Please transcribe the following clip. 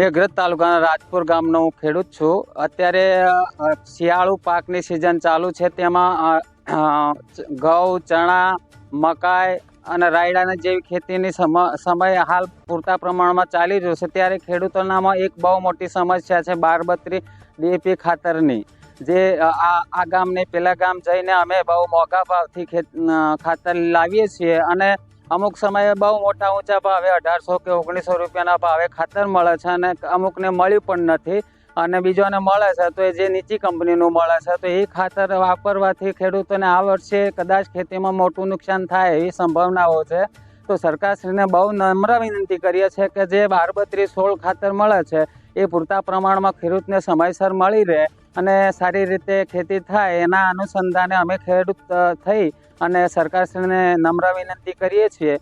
મેઘરજ તાલુકાના રાજપુર ગામનો હું ખેડૂત છું. અત્યારે શિયાળુ પાકની સિઝન ચાલુ છે. તેમાં ઘઉં, ચણા, મકાઈ અને રાયડાની જેવી ખેતીની સમ સમય હાલ પૂરતા પ્રમાણમાં ચાલી રહ્યો છે. ત્યારે ખેડૂતોનામાં એક બહુ મોટી સમસ્યા છે બારબત્રી ડીએપી ખાતરની. જે આ આ ગામને, પેલા ગામ જઈને અમે બહુ મોંઘા ભાવથી ખેત ખાતર લાવીએ છીએ અને અમુક સમયે બહુ મોટા ઊંચા ભાવે, અઢારસો કે ઓગણીસો રૂપિયાના ભાવે ખાતર મળે છે અને અમુકને મળ્યું પણ નથી. અને બીજોને મળે છે, તો એ જે નીચી કંપનીનું મળે છે, તો એ ખાતર વાપરવાથી ખેડૂતોને આ વર્ષે કદાચ ખેતીમાં મોટું નુકસાન થાય એવી સંભાવનાઓ છે. તો સરકારશ્રીને બહુ નમ્ર વિનંતી કરીએ છીએ કે જે બાર બત્રીસ સોળ ખાતર મળે છે, એ પૂરતા પ્રમાણમાં ખેડૂતને સમયસર મળી રહે. અને સારી રીતે ખેતી થાય એના અનુસંધાને અમે ખેડૂત થઈ અને સરકારશ્રીને નમ્ર વિનંતી કરીએ છીએ.